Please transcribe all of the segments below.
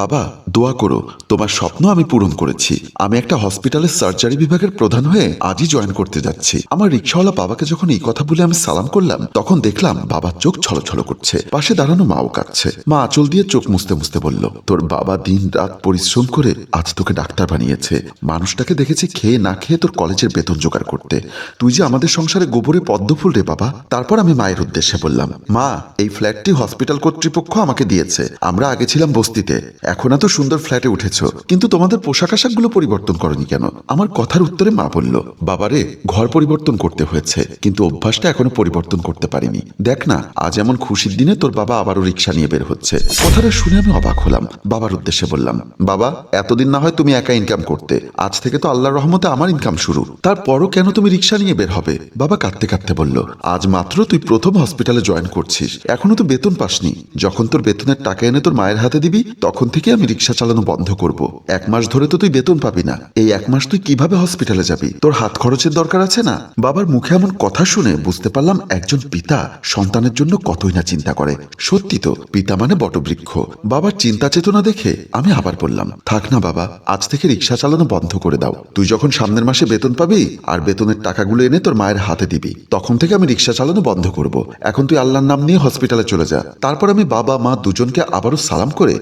বাবা, দোয়া করো, তোমার স্বপ্ন আমি পূরণ করেছি। আমি একটা হসপিটালের সার্জারি বিভাগের প্রধান হয়ে আজই জয়েন করতে যাচ্ছি। আমার রিক্সাওয়ালা বাবাকে যখন এই কথা বলে আমি সালাম করলাম, তখন দেখলাম বাবার চোখ ছলছল করছে। পাশে দাঁড়ানো মাও কাঁদছে। মা আঁচল দিয়ে চোখ মুছতে মুছতে বলল, তোর বাবা দিন রাত পরিশ্রম করে আজ তোকে ডাক্তার বানিয়েছে। মানুষটাকে দেখেছি খেয়ে না খেয়ে তোর কলেজের বেতন জোগাড় করতে। তুই যে আমাদের সংসারে গোবরে পদ্ম ফুল রে বাবা। তারপর আমি মায়ের উদ্দেশ্যে বললাম, মা, এই ফ্ল্যাটটি হসপিটাল কর্তৃপক্ষ আমাকে দিয়েছে। আমরা আগে ছিলাম বস্তিতে। এখন এত সুন্দর ফ্ল্যাটে উঠেছ, কিন্তু তোমাদের পোশাক আশাকগুলো পরিবর্তন করনি কেন? আমার কথার উত্তরে মা বলল, বাবারে, ঘর পরিবর্তন করতে হয়েছে, কিন্তু অভ্যাসটা এখনও পরিবর্তন করতে পারিনি। দেখ না, আজ এমন খুশির দিনে তোর বাবা আবারও রিক্সা নিয়ে বের হচ্ছে। কথাটা শুনে আমি অবাক হলাম, বাবার উদ্দেশ্যে বললাম, বাবা, এতদিন না হয় তুমি একা ইনকাম করতে, আজ থেকে তো আল্লাহর রহমতে আমার ইনকাম শুরু। তারপরও কেন তুমি রিক্সা নিয়ে বের হবে? বাবা কাঁদতে কাঁদতে বলল, আজ মাত্র তুই প্রথম হসপিটালে জয়েন করছিস, এখনও তো বেতন পাসনি। যখন তোর বেতনের টাকা এনে তোর মায়ের হাতে দিবি, তখন আমি রিক্সা চালানো বন্ধ করব। এক মাস ধরে তো তুই বেতন পাবি না। এই এক মাস তুই কীভাবে হসপিটালে যাবি? তোর হাত খরচের দরকার আছে না? বাবার মুখে এমন কথা শুনে বুঝতে পারলাম একজন পিতা সন্তানের জন্য কতই না চিন্তা করে। সত্যি তো, পিতা মানে বটবৃক্ষ। বাবার চিন্তা চেতনা দেখে আমি আবার বললাম, থাক না বাবা, আজ থেকে রিক্সা চালানো বন্ধ করে দাও। তুই যখন সামনের মাসে বেতন পাবি আর বেতনের টাকাগুলো এনে তোর মায়ের হাতে দিবি, তখন থেকে আমি রিক্সা চালানো বন্ধ করব। এখন তুই আল্লাহর নাম নিয়ে হসপিটালে চলে যা। তারপর আমি বাবা, মা দুজনকে আবারও সালাম করে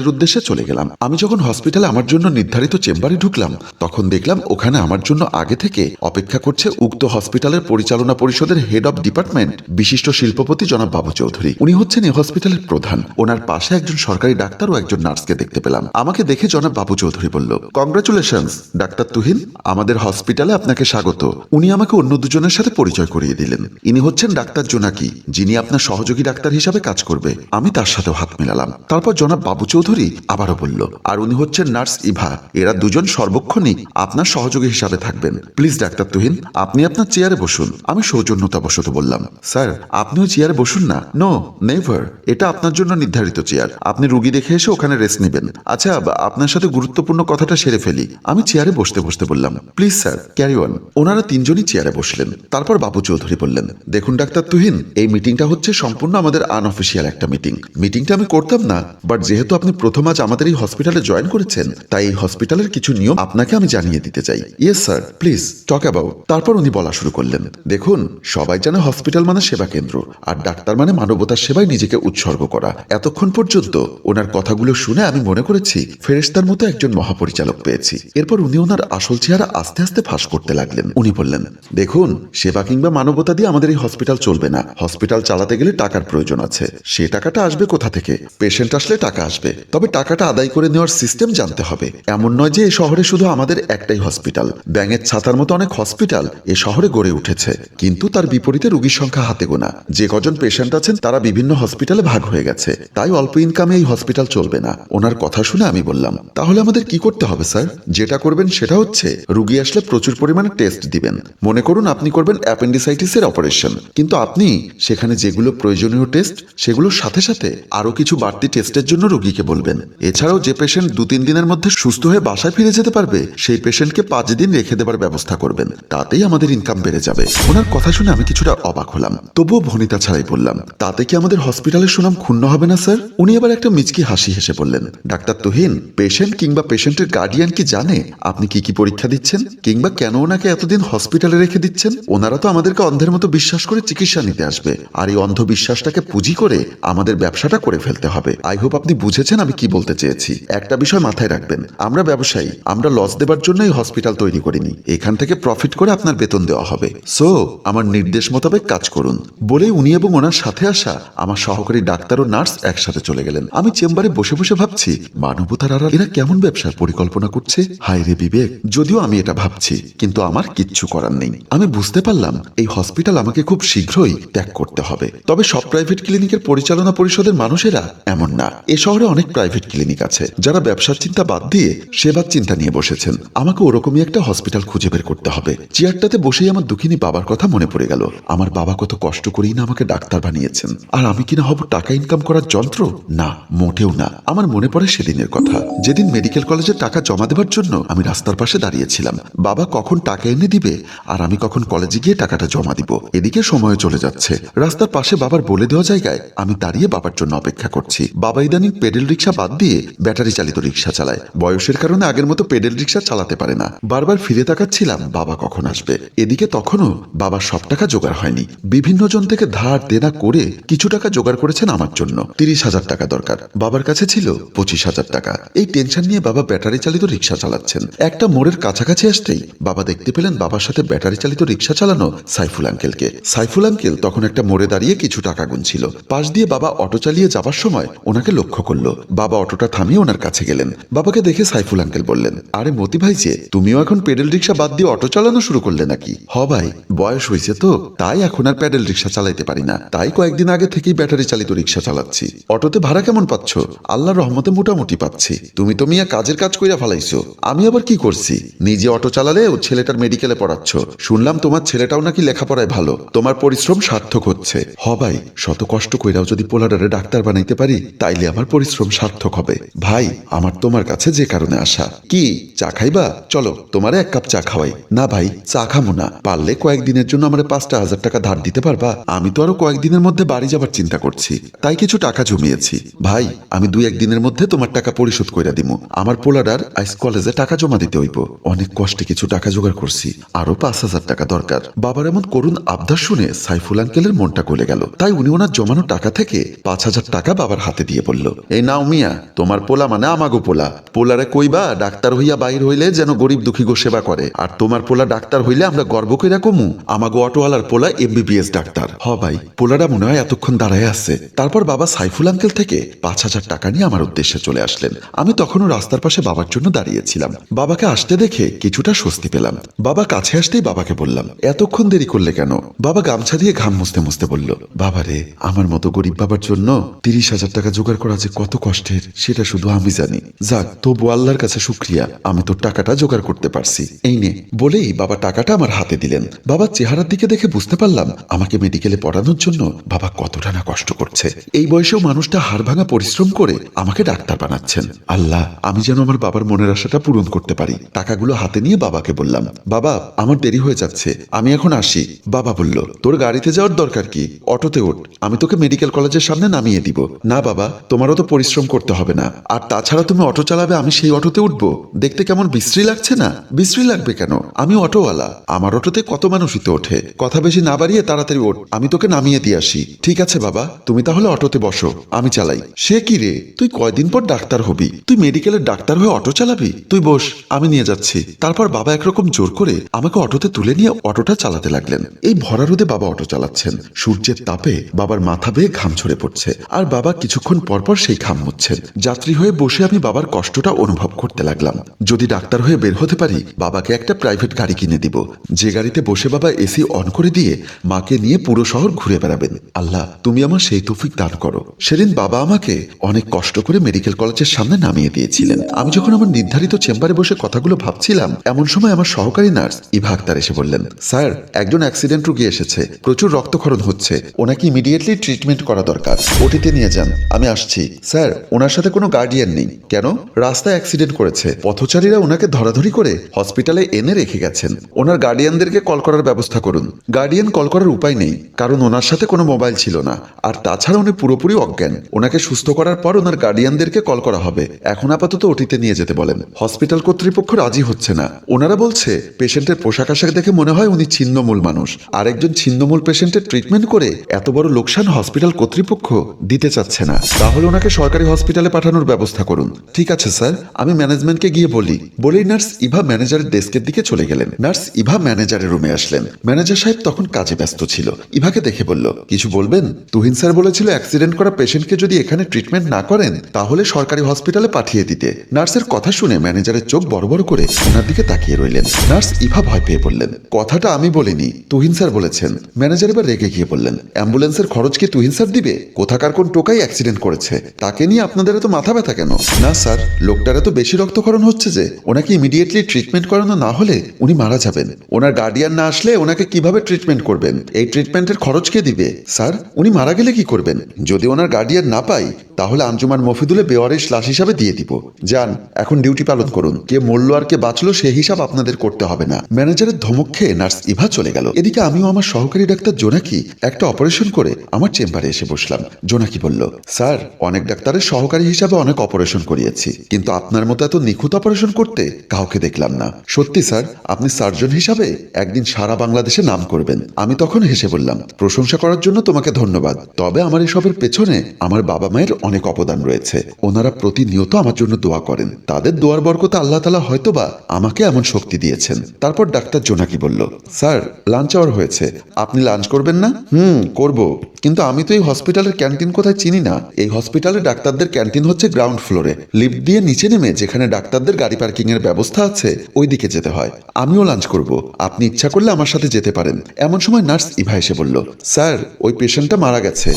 হসপিটালের উদ্দেশ্যে চলে গেলাম। আমি যখন হসপিটালে আমার জন্য নির্ধারিত চেম্বারে ঢুকলাম, তখন দেখলাম ওখানে আমার জন্য আগে থেকে অপেক্ষা করছে উক্ত হসপিটালের পরিচালনা পরিষদের হেড অব ডিপার্টমেন্ট বিশিষ্ট শিল্পপতি জনাব বাবু চৌধুরী। উনি হচ্ছেন এই হসপিটালের প্রধান। ওনার পাশে একজন সরকারি ডাক্তার ও একজন নার্সকে দেখতে পেলাম। আমাকে দেখে জনাব বাবু চৌধুরী বলল কংগ্রাচুলেশনস ডাক্তার তুহিন। আমাদের হসপিটালে আপনাকে স্বাগত। উনি আমাকে অন্য দুজনের সাথে পরিচয় করিয়ে দিলেন। ইনি হচ্ছেন ডাক্তার জোনাকি, যিনি আপনার সহযোগী ডাক্তার হিসাবে কাজ করবে। আমি তার সাথেও হাত মেলালাম। তারপর জনাব বাবু চৌধুরী আবারও বলল, আর উনি হচ্ছেন নার্স ইভা। এরা দুজন সর্বক্ষণই আপনার সহযোগী হিসাবে থাকবেন। প্লিজ, ডাক্তার তুহিন, আপনি আপনার চেয়ারে বসুন। আমি সৌজন্যতাবশত বললাম, স্যার আপনিও চেয়ারে বসুন না। No, never. এটা আপনার জন্য নির্ধারিত চেয়ার। আপনি রুগী দেখে এসে ওখানে রেস্ট নেবেন। আচ্ছা আপনার সাথে গুরুত্বপূর্ণ কথাটা সেরে ফেলি। আমি চেয়ারে বসতে বসতে বললাম, প্লিজ, স্যার, ক্যারি অন। ওনারা তিনজনই চেয়ারে বসলেন। তারপর বাবু চৌধুরী বললেন, দেখুন, ডাক্তার তুহিন, এই মিটিংটা হচ্ছে সম্পূর্ণ আমাদের আনঅফিসিয়াল একটা মিটিং। মিটিংটা আমি করতাম না বাট যেহেতু আপনি প্রথম আজ আমাদের এই হসপিটালে জয়েন করেছেন। তাই এই হসপিটালের কিছু নিয়ম আপনাকে আমি জানিয়ে দিতে চাই। Yes sir please talk about তারপর উনি বলা শুরু করলেন। দেখুন, সবাই জানে হসপিটাল মানে সেবা কেন্দ্র, আর ডাক্তার মানে মানবতার সেবায় নিজেকে উৎসর্গ করা। এতক্ষণ পর্যন্ত ওনার কথাগুলো শুনে আমি মনে করেছি ফেরেস্তার মতো একজন মহাপরিচালক পেয়েছি। এরপর উনি ওনার আসল চেহারা আস্তে আস্তে ফাঁস করতে লাগলেন। উনি বললেন, দেখুন, সেবা কিংবা মানবতা দিয়ে আমাদের এই হসপিটাল চলবে না। হসপিটাল চালাতে গেলে টাকার প্রয়োজন আছে। সে টাকাটা আসবে কোথা থেকে? পেশেন্ট আসলে টাকা আসবে। তবে টাকাটা আদায় করে নেওয়ার সিস্টেম জানতে হবে। এমন নয় যে এই শহরে শুধু আমাদের একটাই হসপিটাল ব্যাঙের ছাতার মতো অনেক হসপিটাল এ শহরে গড়ে উঠেছে। কিন্তু তার বিপরীতে রোগীর সংখ্যা হাতে গোনা। যে কজন পেশেন্ট আছেন, তারা বিভিন্ন হসপিটালে ভাগ হয়ে গেছে। তাই অল্প ইনকামে এই হসপিটাল চলবে না। ওনার কথা শুনে আমি বললাম, তাহলে আমাদের কি করতে হবে স্যার যেটা করবেন সেটা হচ্ছে, রুগী আসলে প্রচুর পরিমাণে টেস্ট দিবেন। মনে করুন আপনি করবেন অ্যাপেন্ডিসাইটিসের অপারেশন কিন্তু আপনি সেখানে যেগুলো প্রয়োজনীয় টেস্ট সেগুলোর সাথে সাথে আরও কিছু বাড়তি টেস্টের জন্য রুগীকে বলবেন এছাড়াও যে পেশেন্ট দু তিন দিনের মধ্যে সুস্থ হয়ে বাসায় ফিরে যেতে পারবে, সেই পেশেন্টকে পাঁচ দিন রেখে দেবার ব্যবস্থা করবেন। তাতেই আমাদের ইনকাম বেড়ে যাবে। ওনার কথা শুনে আমি কিছুটা অবাক হলাম। তবুও ভনিতা ছাড়াই বললাম, তাতে কি আমাদের হসপিটালের সুনাম ক্ষুণ্ণ হবে না স্যার উনি এবার একটা মিচকি হাসি হেসে বললেন, ডাক্তার তুহিন পেশেন্ট কিংবা পেশেন্টের গার্ডিয়ান কি জানে? আপনি কি কি পরীক্ষা দিচ্ছেন? কিংবা কেন ওনাকে এতদিন হসপিটালে রেখে দিচ্ছেন? ওনারা তো আমাদেরকে অন্ধের মতো বিশ্বাস করে চিকিৎসা নিতে আসবে। আর এই অন্ধবিশ্বাসটাকে পুঁজি করে আমাদের ব্যবসাটা করে ফেলতে হবে। আই হোপ আপনি বুঝেছেন কি বলতে চেয়েছি? একটা বিষয় মাথায় রাখবেন। আমরা ব্যবসায়ী, আমরা লস দেবার জন্য এই হসপিটাল তৈরি করিনি। এখান থেকে প্রফিট করে আপনার বেতন দেওয়া হবে। সো আমার নির্দেশ মোতাবেক কাজ করুন। বলে উনি এবং ওনার সাথে আসা আমার সহকারী ডাক্তার ও নার্স একসাথে চলে গেলেন। আমি চেম্বারে বসে বসে ভাবছি, মানবতার আড়াল এরা কেমন ব্যবসার পরিকল্পনা করছে? হায় রে বিবেক, যদিও আমি এটা ভাবছি, কিন্তু আমার কিচ্ছু করার নেই। আমি বুঝতে পারলাম, এই হসপিটাল আমাকে খুব শীঘ্রই ত্যাগ করতে হবে। তবে সব প্রাইভেট ক্লিনিকের পরিচালনা পরিষদের মানুষেরা এমন না। এ শহরে অনেক প্রাইভেট ক্লিনিক আছে। যারা ব্যবসার চিন্তা বাদ দিয়ে সেবার চিন্তা নিয়ে বসেছেন। আমাকে ওরকমই একটা হসপিটাল খুঁজে বের করতে হবে। চেয়ারটাতে বসেই আমার দুঃখিনী বাবার কথা মনে পড়ে গেল। আমার বাবা কত কষ্ট করেই না আমাকে ডাক্তার বানিয়েছেন। আর আমি কিনা হব টাকা ইনকাম করার যন্ত্র? না, মোটেও না। আমার মনে পড়ে সেদিনের কথা। যেদিন মেডিকেল কলেজে টাকা জমা দেবার জন্য আমি রাস্তার পাশে দাঁড়িয়েছিলাম। বাবা কখন টাকা এনে দিবে? আর আমি কখন কলেজে গিয়ে টাকাটা জমা দিব? এদিকে সময় চলে যাচ্ছে। রাস্তার পাশে বাবার বলে দেওয়া জায়গায় আমি দাঁড়িয়ে বাবার জন্য অপেক্ষা করছি। বাবা ইদানিং পেডেল রিক্সা রিক্সা বাদ দিয়ে ব্যাটারি চালিত রিক্সা চালায়। বয়সের কারণে আগের মতো পেডেল রিক্সা চালাতে পারে না। বারবার ফিরে তাকাচ্ছিলাম, বাবা কখন আসবে? এদিকে তখনও বাবার সব টাকা জোগাড় হয়নি। বিভিন্ন জন থেকে ধার দেনা করে কিছু টাকা জোগাড় করেছেন আমার জন্য। তিরিশ হাজার টাকা দরকার। বাবার কাছে ছিল পঁচিশ হাজার টাকা। এই টেনশন নিয়ে বাবা ব্যাটারি চালিত রিক্সা চালাচ্ছেন। একটা মোড়ের কাছাকাছি আসতেই বাবা দেখতে পেলেন বাবার সাথে ব্যাটারি চালিত রিক্সা চালানো সাইফুল আঙ্কেলকে। সাইফুল আঙ্কেল তখন একটা মোড়ে দাঁড়িয়ে কিছু টাকা গুনছিল। পাশ দিয়ে বাবা অটো চালিয়ে যাবার সময় ওনাকে লক্ষ্য করল। বাবা অটোটা থামিয়ে ওনার কাছে গেলেন। বাবাকে দেখে সাইফুল আঙ্কেল বললেন, আরে মতি ভাই যে, তুমিও এখন পেডেল রিক্সা বাদ দিয়ে অটো চালানো শুরু করলে নাকি? হ ভাই, বয়স হয়েছে তো, তাই এখন আর প্যাডেল রিক্সা চালাইতে পারি না। তাই কয়েকদিন আগে থেকেই ব্যাটারি চালিত রিক্সা চালাচ্ছি। অটোতে ভাড়া কেমন পাচ্ছ? আল্লাহর রহমতে মোটামুটি পাচ্ছি। তুমি তো মিয়া কাজের কাজ কইরা ফালাইছো। আমি আবার কি করছি? নিজে অটো চালালে ও ছেলেটার মেডিকেলে পড়াচ্ছ। শুনলাম তোমার ছেলেটাও নাকি লেখাপড়ায় ভালো। তোমার পরিশ্রম সার্থক হচ্ছে। হ ভাই, শত কষ্ট কইরাও যদি পোলাডারে ডাক্তার বানাইতে পারি, তাইলে আমার পরিশ্রম সার্থক হবে। ভাই, আমার তোমার কাছে যে কারণে আসা। কি, চা খাইবা? চলো, তোমারে এক কাপ চা খাওয়াই। না ভাই, চা খামো না। পারলে কয়েকদিনের জন্য আমার পাঁচটা হাজার টাকা ধার দিতে পারবা? আমি তো আরও কয়েকদিনের মধ্যে বাড়ি যাবার চিন্তা করছি। তাই কিছু টাকা জমিয়েছি। ভাই, আমি দুই একদিনের মধ্যে তোমার টাকা পরিশোধ কইরা দিমু। আমার পোলাডার আইস কলেজে টাকা জমা দিতে হইব। অনেক কষ্টে কিছু টাকা জোগাড় করছি। আরও পাঁচ হাজার টাকা দরকার। বাবার এমন করুণ আবদার শুনে সাইফুল আঙ্কেলের মনটা গলে গেল। তাই উনি ওনার জমানো টাকা থেকে পাঁচ হাজার টাকা বাবার হাতে দিয়ে বলল, এই নাও মিয়া তোমার পোলা মানে আমাগো পোলা। পোলারে কইবা, ডাক্তার হইয়া বাইর হইলে যেন গরিব দুঃখী গো সেবা করে। আর তোমার পোলা ডাক্তার হইলে আমরা গর্ব কইরা কমু, আমাগো অটোওয়ালার পোলা এমবিবিএস ডাক্তার। হ ভাই, পোলাটা মনে হয় এতক্ষণ দাঁড়ায় আছে। তারপর বাবা সাইফুল আঙ্কেল থেকে পাঁচ হাজার টাকা নিয়ে আমার উদ্দেশ্যে চলে আসলেন। আমি তখনও রাস্তার পাশে বাবার জন্য দাঁড়িয়েছিলাম। বাবাকে আসতে দেখে কিছুটা স্বস্তি পেলাম। বাবা কাছে আসতেই বাবাকে বললাম, এতক্ষণ দেরি করলে কেন? বাবা গামছা দিয়ে ঘাম মুছতে মুছতে বলল বাবা রে আমার মতো গরিব বাবার জন্য তিরিশ হাজার টাকা জোগাড় করা যে কত কষ্টের, সেটা শুধু আমি জানি। যাক, তবু আল্লাহর কাছে শুক্রিয়া। আমি তোর টাকাটা জোগাড় করতে পারছি। এই নে, বলেই বাবা টাকাটা আমার হাতে দিলেন। বাবার চেহারার দিকে দেখে বুঝতে পারলাম, আমাকে মেডিকেলে পড়ানোর জন্য বাবা কতটা না কষ্ট করছে। এই বয়সেও মানুষটা হাড় ভাঙা পরিশ্রম করে আমাকে ডাক্তার বানাচ্ছেন। আল্লাহ, আমি যেন আমার বাবার মনের আশাটা পূরণ করতে পারি। টাকাগুলো হাতে নিয়ে বাবাকে বললাম, বাবা, আমার দেরি হয়ে যাচ্ছে। আমি এখন আসি। বাবা বলল, তোর গাড়িতে যাওয়ার দরকার কি? অটোতে ওঠ। আমি তোকে মেডিকেল কলেজের সামনে নামিয়ে দিব। না বাবা, তোমারও তো পরিশ্রম করতে হবে না। আর তাছাড়া তুমি অটো চালাবে, আমি সেই অটোতে উঠবো। দেখতে কেমন বিশ্রী লাগছে না? বিশ্রী লাগবে কেন? আমি অটোওয়ালা। আমার অটোতে কত মানুষই তো ওঠে? কথা বেশি না বাড়িয়ে তাড়াতাড়ি ওঠ। আমি তোকে নামিয়ে দিয়ে আসি। ঠিক আছে, বাবা। তুমি তাহলে অটোতে বসো। আমি চালাই। সে কি রে? তুই কয়দিন পর ডাক্তার হবি? তুই মেডিকেলের ডাক্তার হয়ে অটো চালাবি? তুই বস, আমি নিয়ে যাচ্ছি। তারপর বাবা একরকম জোর করে আমাকে অটোতে তুলে নিয়ে অটোটা চালাতে লাগলেন। এই ভরা রোদে বাবা অটো চালাচ্ছেন। সূর্যের তাপে বাবার মাথা বেয়ে ঘাম ঝরে পড়ছে। আর বাবা কিছুক্ষণ পরপর সেই ঘাম মুচ্ছেন যাত্রী হয়ে বসে আমি বাবার কষ্টটা অনুভব করতে লাগলাম। যদি ডাক্তার হয়ে বের হতে পারি, বাবাকে একটা প্রাইভেট গাড়ি কিনে দিব। যে গাড়িতে বসে বাবা এসি অন করে দিয়ে মাকে নিয়ে পুরো শহর ঘুরে বেড়াবেন। আল্লাহ, তুমি আমার সেই তৌফিক দান করো। সেদিন বাবা আমাকে অনেক কষ্ট করে মেডিকেল কলেজের সামনে নামিয়ে দিয়েছিলেন। আমি যখন আমার নির্ধারিত চেম্বারে বসে কথাগুলো ভাবছিলাম, এমন সময় আমার সহকারী নার্স ইভা আক্তার এসে বললেন, স্যার, একজন অ্যাক্সিডেন্ট রুগী এসেছে। প্রচুর রক্তক্ষরণ হচ্ছে। ওনাকে ইমিডিয়েটলি ট্রিটমেন্ট করা দরকার। ওটিতে নিয়ে যান। আমি আসছি। স্যার ওনার সাথে কোনো গার্ডিয়ান নেই। কেন? রাস্তায় অ্যাক্সিডেন্ট করেছে। পথচারীরা ওনাকে ধরাধরি করে হসপিটালে এনে রেখে গেছেন। ওনার গার্ডিয়ানদেরকে কল করার ব্যবস্থা করুন। গার্ডিয়ান কল করার উপায় নেই, কারণ ওনার সাথে কোনো মোবাইল ছিল না। আর তাছাড়া উনি পুরোপুরি অজ্ঞান। ওনাকে সুস্থ করার পর ওনার গার্ডিয়ানদেরকে কল করা হবে। এখন আপাতত ওটিতে নিয়ে যেতে বলেন। হসপিটাল কর্তৃপক্ষ রাজি হচ্ছে না। ওনারা বলছে, পেশেন্টের পোশাক আশাক দেখে মনে হয় উনি ছিন্নমূল মানুষ। আর একজন ছিন্নমূল পেশেন্টের ট্রিটমেন্ট করে এত বড় লোকসান হসপিটাল কর্তৃপক্ষ দিতে চাচ্ছে না। তাহলে ওনাকে সরকারি হসপিটালে পাঠানোর ব্যবস্থা করুন। ঠিক আছে, স্যার। আমি ম্যানেজমেন্টকে গিয়ে বলি। বলেই নার্স ইভা ম্যানেজারের ডেস্কের দিকে চলে গেলেন। নার্স ইভা ম্যানেজারের রুমে আসলেন। ম্যানেজার সাহেব তখন কাজে ব্যস্ত ছিল। ইভাকে দেখে বলল, কিছু বলবেন? তুহিন স্যার বলেছিল অ্যাক্সিডেন্ট করা পেশেন্টকে যদি এখানে ট্রিটমেন্ট না করেন, তাহলে সরকারি হসপিটালে পাঠিয়ে দিতে। নার্সের কথা শুনে ম্যানেজারের চোখ বড় বড় করে ওনার দিকে তাকিয়ে রইলেন। নার্স ইভা ভয় পেয়ে বললেন, কথাটা আমি বলিনি। তুহিন স্যার বলেছেন। ম্যানেজার এবার রেগে গিয়ে বললেন অ্যাম্বুলেন্সের খরচ কি তুহিন স্যার দিবে? কোথাকার কোন টোকাই অ্যাক্সিডেন্ট করেছে? তাকে নিয়ে আপনাদের এত মাথা ব্যথা কেন? না, স্যার, লোকটার এত বেশি রক্তক্ষরণ হচ্ছে যে ওনাকে ইমিডিয়েটলি ট্রিটমেন্ট করানো না হলে উনি মারা যাবেন। ওনার গার্ডিয়ান না আসলে ওনাকে কীভাবে ট্রিটমেন্ট করবেন? এই ট্রিটমেন্টের খরচ কে দিবে? স্যার, উনি মারা গেলে কি করবেন? যদি ওনার গার্ডিয়ান না পাই তাহলে আঞ্জুমান মফিদুলে বেওয়ারিশ লাশ হিসাবে দিয়ে দিব। যান, এখন ডিউটি পালন করুন। কে মরলো আর কে বাঁচলো সে হিসাব আপনাদের করতে হবে না। ম্যানেজারের ধমক খেয়ে নার্স ইভা চলে গেল। এদিকে আমিও আমার সহকারী ডাক্তার জোনাকি একটা অপারেশন করে আমার চেম্বারে এসে বসলাম। জোনাকি বলল, স্যার, অনেক ডাক্তারের সহ সহকারী হিসাবে অনেক অপারেশন করিয়েছি। কিন্তু আপনার মতো এত নিখুঁত অপারেশন করতে কাউকে দেখলাম না। সত্যি, স্যার, আপনি সার্জন হিসাবে একদিন সারা বাংলাদেশে নাম করবেন। আমি তখন হেসে বললাম, প্রশংসা করার জন্য তোমাকে ধন্যবাদ। তবে আমার এসবের পেছনে আমার বাবা মায়ের অনেক অবদান রয়েছে। ওনারা প্রতিনিয়ত আমার জন্য দোয়া করেন। তাদের দোয়ার বরকতে আল্লাহ তালা হয়তোবা আমাকে এমন শক্তি দিয়েছেন। তারপর ডাক্তার জোনাকি বলল, স্যার লাঞ্চ আওয়ার হয়েছে। আপনি লাঞ্চ করবেন না? হুম, করব। কিন্তু আমি তো এই হসপিটালের ক্যান্টিন কোথায় চিনি না। এই হসপিটালে ডাক্তারদের ক্যান্টিন হচ্ছে গ্রাউন্ড ফ্লোরে লিফট দিয়ে নিচে নেমে যেখানে ডাক্তারদের গাড়ি পার্কিং এর ব্যবস্থা আছে ওই দিকে যেতে হয়। আমিও লাঞ্চ করব। আপনি ইচ্ছা করলে আমার সাথে যেতে পারেন। এমন সময় নার্স ইভা এসে বলল, স্যার, ওই পেশেন্টটা মারা গেছে।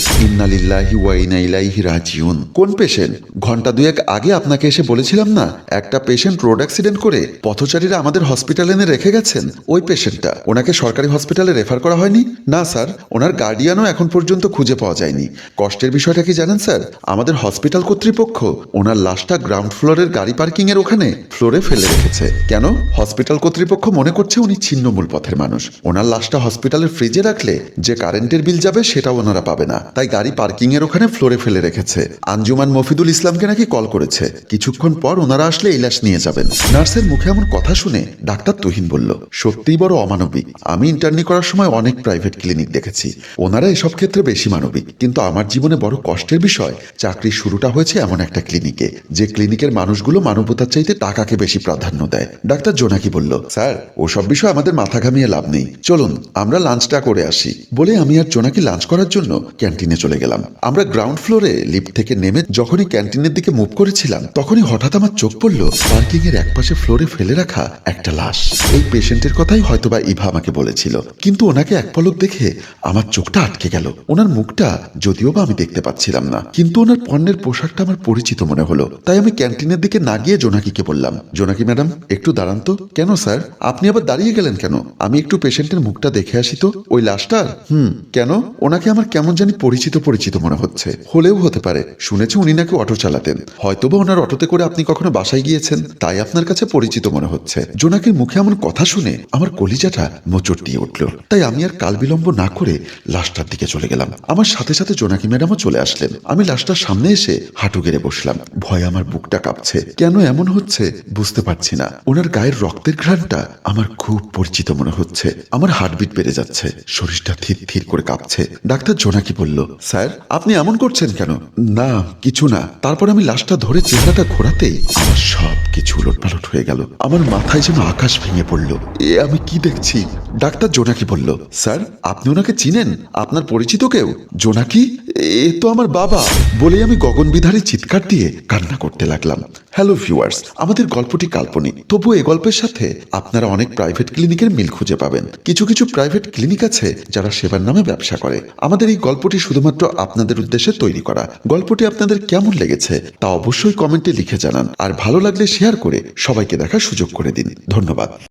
কোন পেশেন্ট ঘণ্টা দুয়েক আগে আপনাকে এসে বলেছিলাম না, একটা পেশেন্ট রোড অ্যাক্সিডেন্ট করে পথচারীরা আমাদের হসপিটালে এনে রেখে গেছেন? ওই পেশেন্টটা ওনাকে সরকারি হসপিটালে রেফার করা হয়নি? না, স্যার, ওনার গার্ডিয়ানও এখন পর্যন্ত খুঁজে পাওয়া যায়নি। কষ্টের বিষয়টা কি জানেন, স্যার? আমাদের হসপিটাল কর্তৃপক্ষ ওনার লাশটা গ্রাউন্ড ফ্লোরের গাড়ি পার্কিং এর ওখানে ফ্লোরে ফেলে রেখেছে। কেন? হসপিটাল কর্তৃপক্ষ মনে করছে উনি ছিন্নমূল পথের মানুষ। ওনার লাশটা হসপিটালের ফ্রিজে রাখলে যে কারেন্টের বিল যাবে সেটাও ওনারা পাবে না। তাই গাড়ি পার্কিং এর ওখানে ফ্লোরে ফেলে রেখেছে। আঞ্জুমান মফিদুল ইসলামকে নাকি কল করেছে। কিছুক্ষণ পর ওনারা আসলে এই লাশ নিয়ে যাবেন। নার্সের মুখে এমন কথা শুনে ডাক্তার তুহিন বলল, সত্যিই বড় অমানবিক। আমি ইন্টার্নি করার সময় অনেক প্রাইভেট ক্লিনিক দেখেছি। ওনারা এসব ক্ষেত্রে বেশি মানবিক। কিন্তু আমার জীবনে বড় কষ্টের বিষয়, চাকরির শুরুটা হয়েছে এমন একটা ক্লিনিকে। যে ক্লিনিকের মানুষগুলো মানবতার চাইতে টাকাকে বেশি প্রাধান্য দেয়। ডাক্তার জোনাকি বলল, স্যার, ওসব বিষয় আমাদের মাথা ঘামিয়ে লাভ নেই। চলুন, আমরা লাঞ্চটা করে আসি। বলে আমি আর জোনাকি লাঞ্চ করার জন্য ক্যান্টিনে চলে গেলাম। আমরা গ্রাউন্ড ফ্লোরে লিফট থেকে নেমে যখনই ক্যান্টিনের দিকে মুভ করেছিলাম, তখনই হঠাৎ আমার চোখ পড়ল পার্কিং এর একপাশে ফ্লোরে ফেলে রাখা একটা লাশ। এই পেশেন্টের কথাই হয়তোবা ইভা আমাকে বলেছিল। কিন্তু ওনাকে এক পলক দেখে আমার চোখটা আটকে গেল। ওনার মুখটা যদিও বা আমি দেখতে পাচ্ছিলাম না, কিন্তু ওনার পণ্যের পোশাকটা আমার পরিচিত মনে হলো। তাই আমি ক্যান্টিনের দিকে না গিয়ে জোনাকিকে বললাম, জোনাকি ম্যাডাম, একটু দাঁড়ান তো। কেন, স্যার? আপনি আবার দাঁড়িয়ে গেলেন কেন? আমি একটু পেশেন্টের মুখটা দেখে আসি তো। ওই লাশটার? হুম, কেন? ওনাকে আমার কেমন জানি পরিচিত পরিচিত মনে হচ্ছে। হলেও হতে পারে। শুনেছি উনি নাকি অটো চালাতেন। হয়তোবা ওনার অটোতে করে আপনি কখনো বাসায় গিয়েছেন, তাই আপনার কাছে পরিচিত মনে হচ্ছে। জোনাকির মুখে এমন কথা শুনে আমার কলিজাটা মোচড় দিয়ে উঠল। তাই আমি আর কাল বিলম্ব না করে লাশটার দিকে চলে গেলাম। আমার সাথে সাথে জোনাকি ম্যাডামও চলে আসলেন। আমি লাশটার সামনে এসে হাঁটু গেড়ে বসলাম। ভয়ে আমার বুকটা কাঁপছে। কেন এমন হচ্ছে বুঝতে পারছি না। ওনার গায়ের রক্তের ঘ্রাণটা আমার খুব পরিচিত মনে হচ্ছে। আমার হার্টবিট বেড়ে যাচ্ছে। শরীরটা থির থির করে কাঁপছে। ডাক্তার জোনাকি বলল, স্যার, আপনি এমন করছেন কেন? না, কিছু না। তারপর আমি লাশটা ধরে চেহারাটা ঘোরাতেই আমার সব কিছু উলটপালট হয়ে গেল। আমার মাথায় যেন আকাশ ভেঙে পড়ল। এ আমি কি দেখছি? ডাক্তার জোনাকি বলল, স্যার, আপনি ওনাকে চিনেন? আপনার পরিচিত কেউ? জোনাকি? এ তো আমার বাবা। বলে আমি গগনবিধারী চিৎকার দিয়ে কান্না করতে লাগলাম। হ্যালো ভিউয়ার্স, আমাদের গল্পটি কাল্পনিক। তবু এই গল্পের সাথে আপনারা অনেক প্রাইভেট ক্লিনিকের মিল খুঁজে পাবেন। কিছু কিছু প্রাইভেট ক্লিনিক আছে যারা সেবার নামে ব্যবসা করে। আমাদের এই গল্পটি শুধুমাত্র আপনাদের উদ্দেশ্যে তৈরি করা। গল্পটি আপনাদের কেমন লেগেছে তা অবশ্যই কমেন্টে লিখে জানান। আর ভালো লাগলে শেয়ার করে সবাইকে দেখার সুযোগ করে দিন। ধন্যবাদ।